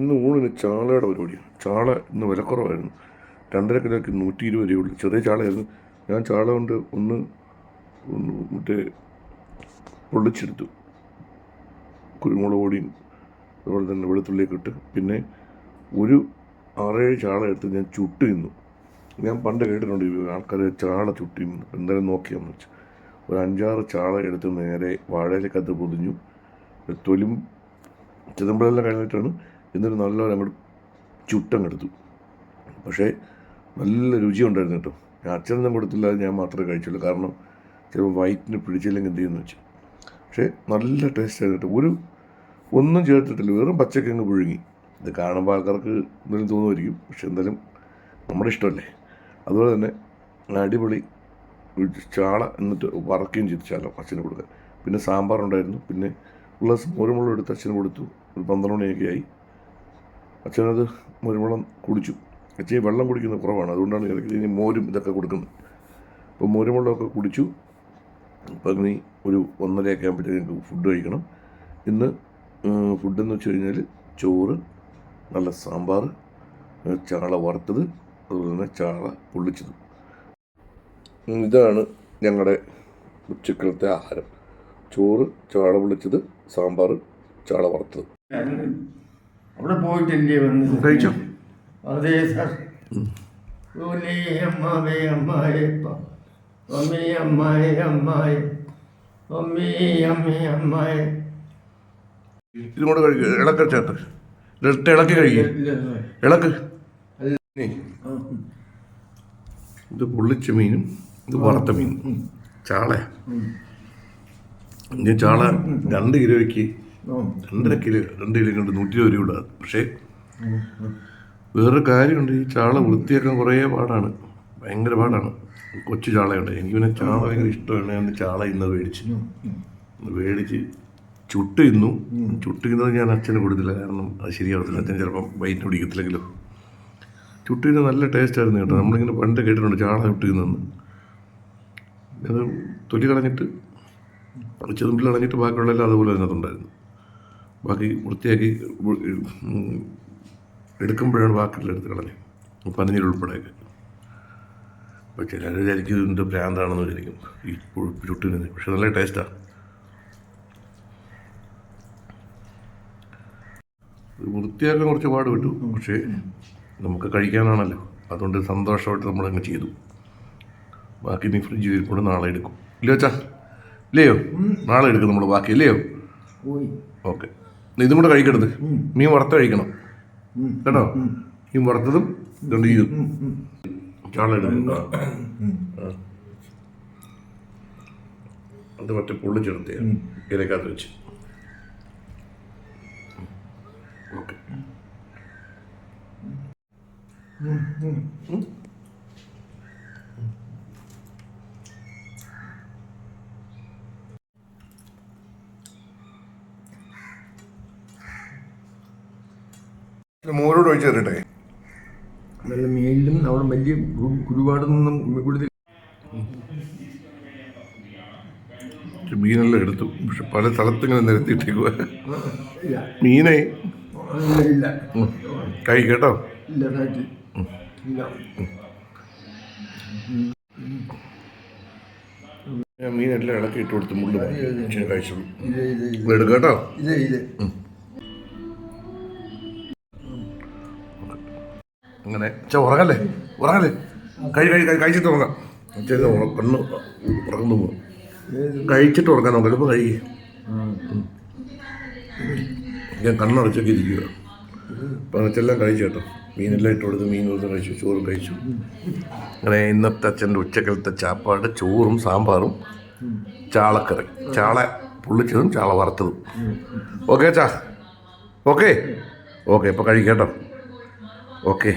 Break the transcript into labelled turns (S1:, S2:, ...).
S1: ഇന്ന് ഊണിന് ചാളയുടെ പരിപാടിയാണ്. ചാള ഇന്ന് വിലക്കുറവായിരുന്നു രണ്ടര കിലോയ്ക്ക് നൂറ്റി ഇരുപത് രൂപയുള്ളൂ ചെറിയ ചാളയായിരുന്നു. ഞാൻ ചാള കൊണ്ട് ഒന്ന് മറ്റേ പൊള്ളിച്ചെടുത്തു. കുരുമുളക് പൊടിയും അതുപോലെ തന്നെ വെളുത്തുള്ളിയൊക്കെ ഇട്ട്. പിന്നെ ഒരു ആറേഴ് ചാള എടുത്ത് ഞാൻ ചുട്ട് തിന്നു. ഞാൻ പണ്ട് കേട്ടിട്ടുണ്ട് ആൾക്കാർ ചാള ചുട്ടി എന്തായാലും നോക്കിയാന്ന് വെച്ചു ഒരു അഞ്ചാറ് ചാള എടുത്ത് നേരെ വാഴയിലേക്കകത്ത് പൊതിഞ്ഞു. തൊലും ചിദംബരമെല്ലാം കഴിഞ്ഞിട്ടാണ് എന്നിട്ട് നല്ല നമ്മുടെ ചുട്ടങ്ങെടുത്തു. പക്ഷേ നല്ല രുചി ഉണ്ടായിരുന്നു കേട്ടോ. ഞാൻ അച്ഛനൊന്നും കൊടുത്തില്ല ഞാൻ മാത്രമേ കഴിച്ചുള്ളൂ. കാരണം ചിലപ്പോൾ വയറ്റിന് പിടിച്ചില്ലെങ്കിൽ എന്ത് ചെയ്യുമെന്ന് വെച്ചു പക്ഷേ നല്ല ടേസ്റ്റ് ആയിരുന്നു ഒരു ഒന്നും ചേർത്തിട്ടില്ല. വെറും പച്ചക്കങ്ങ് പുഴുങ്ങി. ഇത് കാണുമ്പോൾ ആൾക്കാർക്ക് എന്തെങ്കിലും തോന്നുമായിരിക്കും. പക്ഷെ എന്തായാലും നമ്മുടെ ഇഷ്ടമല്ലേ? അതുപോലെ തന്നെ അടിപൊളി ചാള എന്നിട്ട് വറക്കുകയും ചെയ്തു ചാല അച്ഛന് കൊടുക്കാൻ. പിന്നെ സാമ്പാറുണ്ടായിരുന്നു. പിന്നെ ഉള്ള മോരുമുളം എടുത്ത് അച്ഛന് കൊടുത്തു. ഒരു പന്ത്രണ്ട് മണിയൊക്കെ ആയി. അച്ഛനത് മോരുമുളം കുടിച്ചു. അച്ഛൻ വെള്ളം കുടിക്കുന്നത് കുറവാണ്. അതുകൊണ്ടാണ് ഇടയ്ക്ക് ഇനി മോരും ഇതൊക്കെ കൊടുക്കുന്നത്. അപ്പോൾ മോരുമുളകൊക്കെ കുടിച്ചു. അപ്പം ഒരു ഒന്നരയൊക്കെ ആകുമ്പോഴത്തേക്ക് ഫുഡ് കഴിക്കണം. ഇന്ന് ഫുഡെന്ന് വെച്ച് കഴിഞ്ഞാൽ ചോറ് നല്ല സാമ്പാർ ചാള വറുത്തത് അതുപോലെ തന്നെ ചാള പൊള്ളിച്ചത്. ഇതാണ് ഞങ്ങളുടെ ഉച്ചക്കലത്തെ ആഹാരം. ചോറ് ചാള പൊള്ളിച്ചത് സാമ്പാർ ചാള വറുത്തത്.
S2: അവിടെ പോയിട്ടില്ലേ വന്ന്
S1: കഴിച്ചോ?
S2: അതെ സാർ. ഓലേ അമ്മാവേ അമ്മായപ്പ അമ്മേ അമ്മായ അമ്മായ അമ്മേ അമ്മേ അമ്മായ
S1: ഇതും കൂടെ കഴിക്കുക ഇളക്ക ചേർത്ത്. ഇട്ട് ഇളക്കി കഴിക്കുക ഇളക്ക്. ഇത് പൊള്ളിച്ച മീനും ഇത് വറുത്ത മീനും. ചാള ഇനി ചാള രണ്ട് കിലോയ്ക്ക് രണ്ടര കിലോ രണ്ട് കിലോ കൊണ്ട് നൂറ്റി ഇരുപത് രൂപ പക്ഷേ വേറൊരു കാര്യമുണ്ട്. ഈ ചാള വൃത്തിയാക്കാൻ കുറേ പാടാണ്. ഭയങ്കര പാടാണ്. കൊച്ചു ചാളയുണ്ട്. എനിക്ക് പിന്നെ ചാള ഭയങ്കര ഇഷ്ടമാണ്. ഞാൻ ചാള ഇന്ന് മേടിച്ച്. മേടിച്ച് ചുട്ട് ഇന്നു ചുട്ട് ഇന്നത് ഞാൻ അച്ഛന് കൊടുത്തില്ല. കാരണം അത് ശരിയാവത്തില്ല. അച്ഛൻ ചിലപ്പം വൈറ്റ് പിടിക്കത്തില്ലെങ്കിലും. ചുട്ട് ഇന്ന് നല്ല ടേസ്റ്റ് ആയിരുന്നു കേട്ടോ. നമ്മളിങ്ങനെ പണ്ട് കേട്ടിട്ടുണ്ട് ചാള ചുട്ട് തിന്നെന്ന്. അത് തൊലി കളഞ്ഞിട്ട് ചെതുമ്പിൽ കളഞ്ഞിട്ട് ബാക്കിയുള്ളതെല്ലാം അതുപോലെ അതിനകത്തുണ്ടായിരുന്നു. ബാക്കി വൃത്തിയാക്കി എടുക്കുമ്പോഴാണ് ബാക്കിയുള്ള എടുത്ത് കളഞ്ഞത്. പനിനീരുൾപ്പെടെയൊക്കെ അപ്പോൾ ചിലർ വിചാരിക്കും ഇതിന്റെ ഭ്രാന്താണെന്ന് വിചാരിക്കും. ഈ ചുട്ടിരുന്നത് പക്ഷെ നല്ല ടേസ്റ്റാണ് വൃത്തിയാക്കാൻ കുറച്ച് പാട് വിട്ടു പക്ഷേ നമുക്ക് കഴിക്കാനാണല്ലോ. അതുകൊണ്ട് സന്തോഷമായിട്ട് നമ്മളങ്ങ് ചെയ്തു. ബാക്കി നീ ഫ്രിഡ്ജിൽ ഇരിക്കൊണ്ട് നാളെ എടുക്കും. ഇല്ലയോ ചാ ഇല്ലയോ? നാളെ എടുക്കും നമ്മൾ ബാക്കി. ഇല്ലയോ? ഓക്കെ. ഇതും കൂടെ കഴിക്കരുത്. മീൻ വറുത്ത് കഴിക്കണം. കേട്ടോ? മീൻ വറുത്തതും ഇതുകൊണ്ട് ഇതും. അത് മറ്റേ പൊള്ളിച്ചെടുത്തേ ഇലക്കകത്ത് വെച്ച്. ഓക്കെ. മോരോട് ഒഴിച്ച് തരട്ടെ
S2: നല്ല മേലിലും അവിടെ വലിയ കുരുപാടൊന്നും കൂടുതൽ
S1: മീനെല്ലാം എടുത്തു. പക്ഷെ പല സ്ഥലത്തിങ്ങനെ നിരത്തിയിട്ടേക്കുക മീനെ?
S2: ഇല്ല,
S1: കൈ കേട്ടോ?
S2: ഇല്ല
S1: ഞാൻ മീനെല്ലാം ഇളക്കി ഇട്ട് കൊടുത്ത് മുള്ളു കഴിച്ചു കഴിച്ചോളൂ
S2: ഇതേ ഇത്
S1: അങ്ങനെ ചെ ഉറങ്ങല്ലേ? ഉറങ്ങല്ലേ? കഴി കഴി കഴി- കഴിച്ചിട്ട് ഉറങ്ങാം. ചെറിയ കണ്ണ് ഉറങ്ങുന്നു പോകും കഴിച്ചിട്ട് ഉറങ്ങാൻ നോക്കാം ചിലപ്പോൾ കഴിക്കുക. ഞാൻ കണ്ണടച്ചൊക്കെ ഇരിക്കുക അച്ഛനെല്ലാം കഴിച്ചു കേട്ടോ. മീനെല്ലാം ഇട്ട് കൊടുത്ത് മീൻ കൊടുത്ത് കഴിച്ചു ചോറും കഴിച്ചു. അങ്ങനെ ഇന്നത്തെ അച്ഛന്റെ ഉച്ചക്കലത്തെ ചാപ്പാട് ചോറും സാമ്പാറും ചാളക്കറി. ചാള പൊള്ളിച്ചതും ചാള വറുത്തതും. ഓക്കെ അച്ഛാ. ഓക്കെ. ഓക്കെ ഇപ്പോൾ കഴിക്കാം കേട്ടോ ഓക്കെ